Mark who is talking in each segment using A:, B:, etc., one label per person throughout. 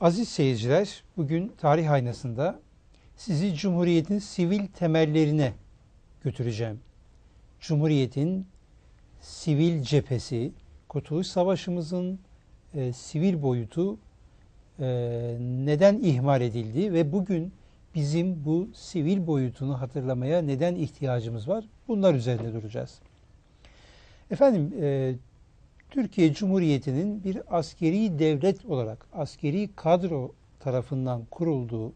A: Aziz seyirciler, bugün tarih aynasında sizi Cumhuriyet'in sivil temellerine götüreceğim. Cumhuriyet'in sivil cephesi, Kurtuluş Savaşımızın e, sivil boyutu e, neden ihmal edildi ve bugün bizim bu sivil boyutunu hatırlamaya neden ihtiyacımız var? Bunlar üzerinde duracağız. Efendim, e, Türkiye Cumhuriyeti'nin bir askeri devlet olarak askeri kadro tarafından kurulduğu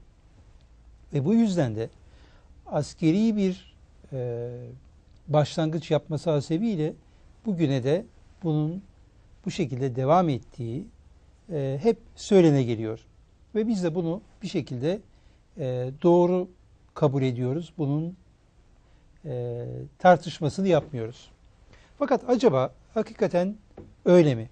A: ve bu yüzden de askeri bir e, başlangıç yapması hasebiyle bugüne de bunun bu şekilde devam ettiği e, hep söylene geliyor. Ve biz de bunu bir şekilde e, doğru kabul ediyoruz. Bunun e, tartışmasını yapmıyoruz. Fakat acaba hakikaten öyle mi?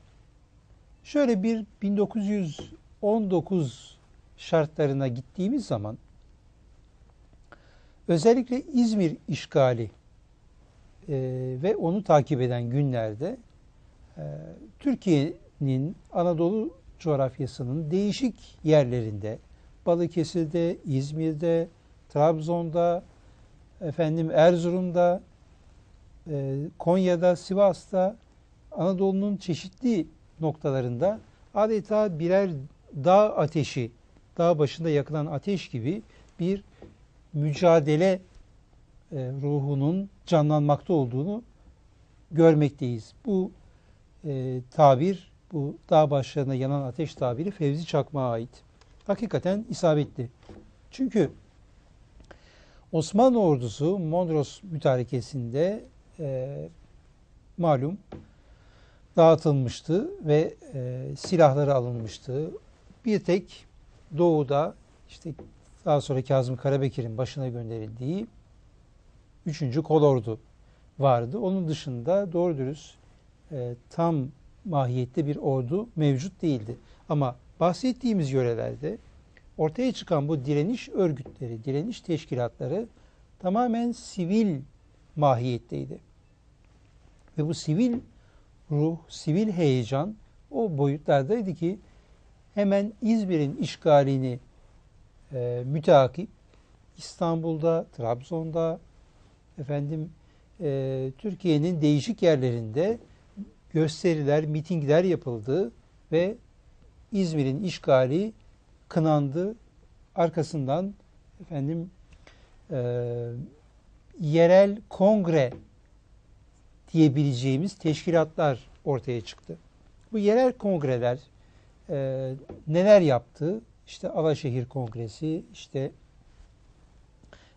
A: Şöyle bir 1919 şartlarına gittiğimiz zaman özellikle İzmir işgali e, ve onu takip eden günlerde e, Türkiye'nin Anadolu coğrafyasının değişik yerlerinde Balıkesir'de, İzmir'de, Trabzon'da, efendim Erzurum'da, e, Konya'da, Sivas'ta, Anadolu'nun çeşitli noktalarında adeta birer dağ ateşi, dağ başında yakılan ateş gibi bir mücadele e, ruhunun canlanmakta olduğunu görmekteyiz. Bu e, tabir, bu dağ başlarına yanan ateş tabiri Fevzi Çakmak'a ait. Hakikaten isabetli. Çünkü Osmanlı ordusu Mondros mütarekesinde e, malum dağıtılmıştı ve e, silahları alınmıştı. Bir tek doğuda işte daha sonra Kazım Karabekir'in başına gönderildiği 3. kolordu vardı. Onun dışında doğru dürüst e, tam mahiyette bir ordu mevcut değildi. Ama bahsettiğimiz yörelerde ortaya çıkan bu direniş örgütleri, direniş teşkilatları tamamen sivil mahiyetteydi. Ve bu sivil ruh, sivil heyecan o boyutlardaydı ki hemen İzmir'in işgalini e, müteakip İstanbul'da, Trabzon'da, efendim e, Türkiye'nin değişik yerlerinde gösteriler, mitingler yapıldı ve İzmir'in işgali kınandı. Arkasından efendim e, yerel kongre diyebileceğimiz teşkilatlar ortaya çıktı. Bu yerel kongreler e, neler yaptı? İşte Alaşehir Kongresi, işte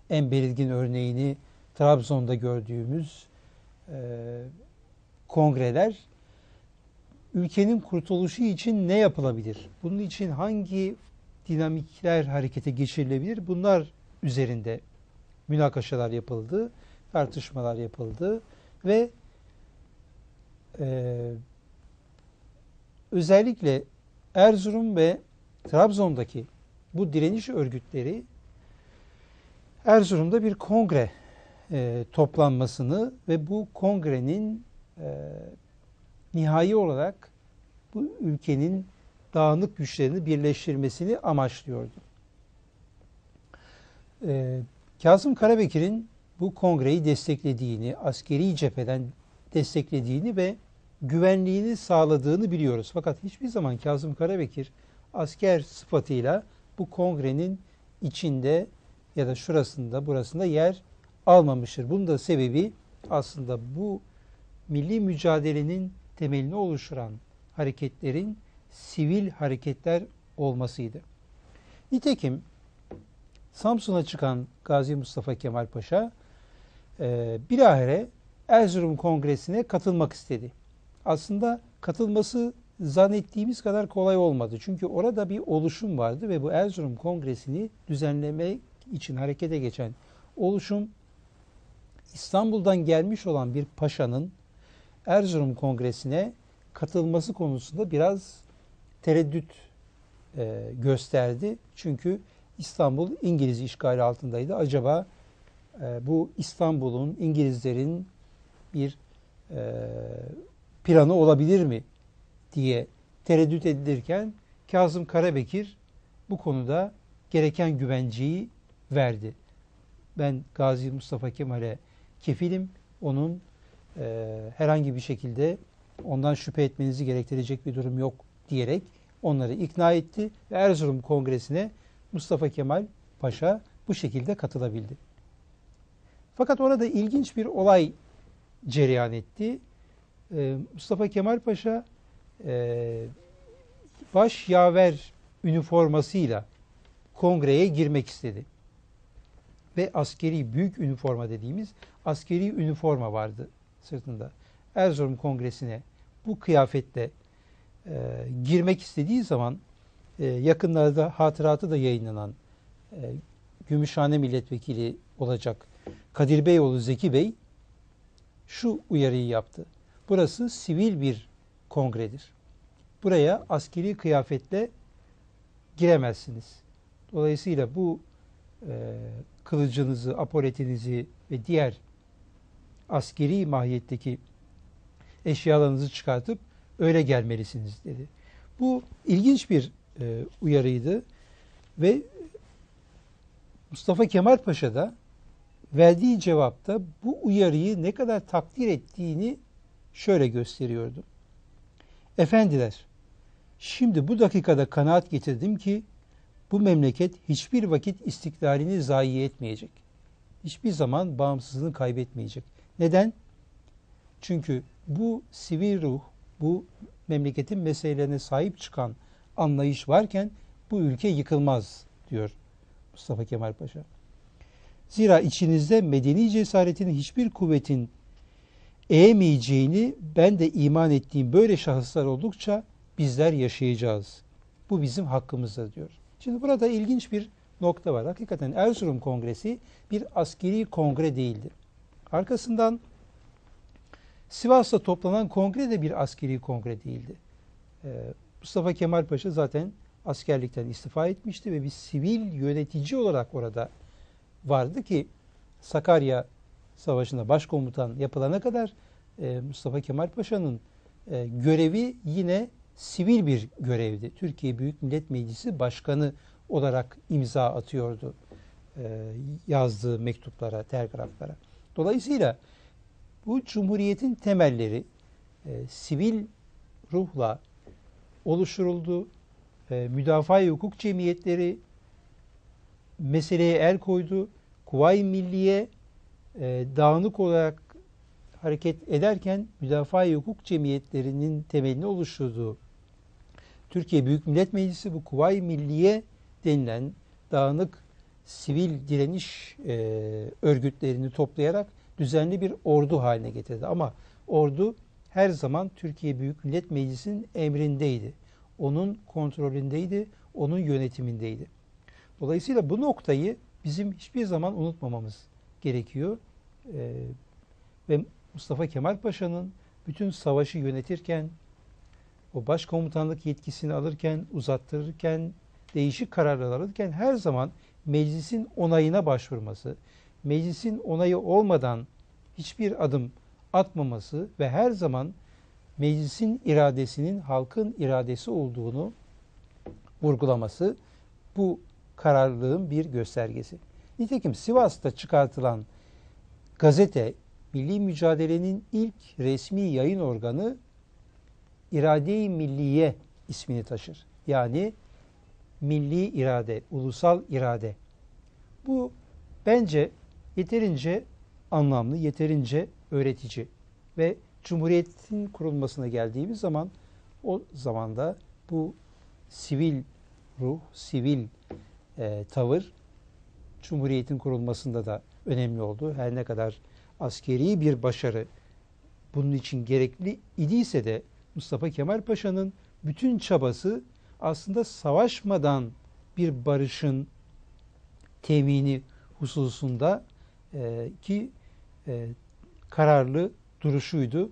A: en belirgin örneğini Trabzon'da gördüğümüz e, kongreler ülkenin kurtuluşu için ne yapılabilir? Bunun için hangi dinamikler harekete geçirilebilir? Bunlar üzerinde münakaşalar yapıldı, tartışmalar yapıldı ve e, özellikle Erzurum ve Trabzon'daki bu direniş örgütleri Erzurum'da bir kongre e, toplanmasını ve bu kongrenin e, nihai olarak bu ülkenin dağınık güçlerini birleştirmesini amaçlıyordu. E, Kazım Karabekir'in bu kongreyi desteklediğini, askeri cepheden desteklediğini ve güvenliğini sağladığını biliyoruz. Fakat hiçbir zaman Kazım Karabekir asker sıfatıyla bu kongrenin içinde ya da şurasında burasında yer almamıştır. Bunun da sebebi aslında bu milli mücadelenin temelini oluşturan hareketlerin sivil hareketler olmasıydı. Nitekim Samsun'a çıkan Gazi Mustafa Kemal Paşa e, bilahare Erzurum Kongresi'ne katılmak istedi. Aslında katılması zannettiğimiz kadar kolay olmadı. Çünkü orada bir oluşum vardı ve bu Erzurum Kongresi'ni düzenlemek için harekete geçen oluşum İstanbul'dan gelmiş olan bir paşanın Erzurum Kongresi'ne katılması konusunda biraz tereddüt e, gösterdi. Çünkü İstanbul İngiliz işgali altındaydı. Acaba e, bu İstanbul'un İngilizlerin bir e, planı olabilir mi diye tereddüt edilirken Kazım Karabekir bu konuda gereken güvenceyi verdi. Ben Gazi Mustafa Kemal'e kefilim. Onun e, herhangi bir şekilde ondan şüphe etmenizi gerektirecek bir durum yok diyerek onları ikna etti ve Erzurum Kongresi'ne Mustafa Kemal Paşa bu şekilde katılabildi. Fakat orada ilginç bir olay cereyan etti. Ee, Mustafa Kemal Paşa e, baş yaver üniformasıyla kongreye girmek istedi. Ve askeri büyük üniforma dediğimiz askeri üniforma vardı sırtında. Erzurum Kongresi'ne bu kıyafetle e, girmek istediği zaman e, yakınlarda hatıratı da yayınlanan e, Gümüşhane Milletvekili olacak Kadir Beyoğlu Zeki Bey şu uyarıyı yaptı. Burası sivil bir kongredir. Buraya askeri kıyafetle giremezsiniz. Dolayısıyla bu e, kılıcınızı, apoletinizi ve diğer askeri mahiyetteki eşyalarınızı çıkartıp öyle gelmelisiniz dedi. Bu ilginç bir e, uyarıydı ve Mustafa Kemal Paşa da verdiği cevapta bu uyarıyı ne kadar takdir ettiğini şöyle gösteriyordu. Efendiler, şimdi bu dakikada kanaat getirdim ki bu memleket hiçbir vakit istiklalini zayi etmeyecek. Hiçbir zaman bağımsızlığını kaybetmeyecek. Neden? Çünkü bu sivil ruh, bu memleketin meselelerine sahip çıkan anlayış varken bu ülke yıkılmaz diyor Mustafa Kemal Paşa. Zira içinizde medeni cesaretin hiçbir kuvvetin eğmeyeceğini ben de iman ettiğim böyle şahıslar oldukça bizler yaşayacağız. Bu bizim hakkımızdır diyor. Şimdi burada ilginç bir nokta var. Hakikaten Erzurum Kongresi bir askeri kongre değildi. Arkasından Sivas'ta toplanan kongre de bir askeri kongre değildi. Ee, Mustafa Kemal Paşa zaten askerlikten istifa etmişti ve bir sivil yönetici olarak orada vardı ki Sakarya Savaşı'nda başkomutan yapılana kadar e, Mustafa Kemal Paşa'nın e, görevi yine sivil bir görevdi. Türkiye Büyük Millet Meclisi Başkanı olarak imza atıyordu e, yazdığı mektuplara, telgraflara. Dolayısıyla bu Cumhuriyet'in temelleri e, sivil ruhla oluşturuldu. E, müdafaa hukuk cemiyetleri meseleye el koydu. Kuvayi Milliye e, dağınık olarak hareket ederken müdafaa hukuk cemiyetlerinin temelini oluşturduğu Türkiye Büyük Millet Meclisi bu Kuvayi Milliye denilen dağınık sivil direniş e, örgütlerini toplayarak düzenli bir ordu haline getirdi. Ama ordu her zaman Türkiye Büyük Millet Meclisi'nin emrindeydi. Onun kontrolündeydi, onun yönetimindeydi. Dolayısıyla bu noktayı bizim hiçbir zaman unutmamamız gerekiyor. Ee, ve Mustafa Kemal Paşa'nın bütün savaşı yönetirken, o başkomutanlık yetkisini alırken, uzattırırken, değişik kararlar alırken her zaman meclisin onayına başvurması, meclisin onayı olmadan hiçbir adım atmaması ve her zaman meclisin iradesinin halkın iradesi olduğunu vurgulaması bu kararlılığın bir göstergesi. Nitekim Sivas'ta çıkartılan gazete Milli Mücadele'nin ilk resmi yayın organı İrade-i Milliye ismini taşır. Yani milli irade, ulusal irade. Bu bence yeterince anlamlı, yeterince öğretici ve Cumhuriyet'in kurulmasına geldiğimiz zaman o zamanda bu sivil ruh, sivil e, tavır Cumhuriyet'in kurulmasında da önemli oldu. Her ne kadar askeri bir başarı bunun için gerekli idiyse de Mustafa Kemal Paşa'nın bütün çabası aslında savaşmadan bir barışın temini hususunda e, ki e, kararlı duruşuydu.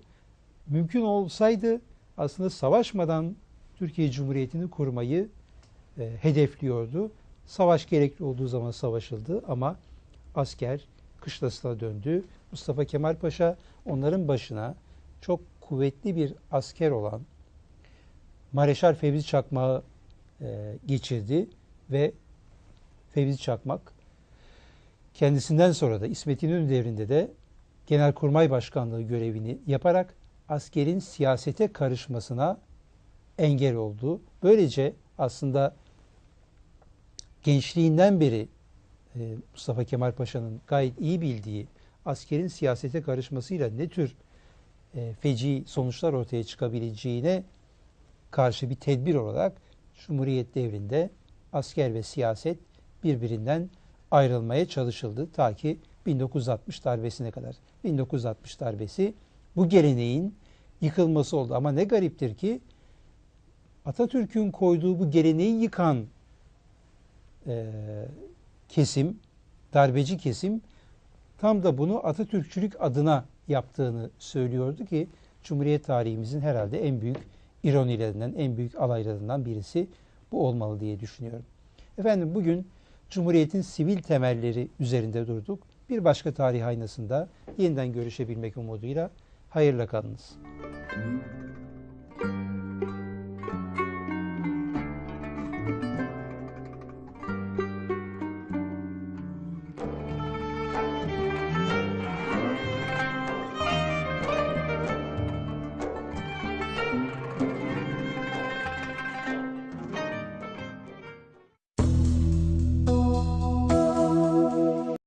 A: Mümkün olsaydı aslında savaşmadan Türkiye Cumhuriyeti'ni kurmayı e, hedefliyordu. Savaş gerekli olduğu zaman savaşıldı ama asker kışlasına döndü. Mustafa Kemal Paşa onların başına çok kuvvetli bir asker olan Mareşal Fevzi Çakmağı e, geçirdi ve Fevzi Çakmak kendisinden sonra da İsmet İnönü devrinde de Genelkurmay Başkanlığı görevini yaparak askerin siyasete karışmasına engel oldu. Böylece aslında gençliğinden beri e, Mustafa Kemal Paşa'nın gayet iyi bildiği askerin siyasete karışmasıyla ne tür e, feci sonuçlar ortaya çıkabileceğine karşı bir tedbir olarak Cumhuriyet devrinde asker ve siyaset birbirinden ayrılmaya çalışıldı ta ki 1960 darbesine kadar. 1960 darbesi bu geleneğin yıkılması oldu ama ne gariptir ki Atatürk'ün koyduğu bu geleneği yıkan e, kesim, darbeci kesim tam da bunu Atatürkçülük adına yaptığını söylüyordu ki Cumhuriyet tarihimizin herhalde en büyük ironilerinden, en büyük alaylarından birisi bu olmalı diye düşünüyorum. Efendim bugün Cumhuriyet'in sivil temelleri üzerinde durduk. Bir başka tarih aynasında yeniden görüşebilmek umuduyla hayırla kalınız.
B: Müzik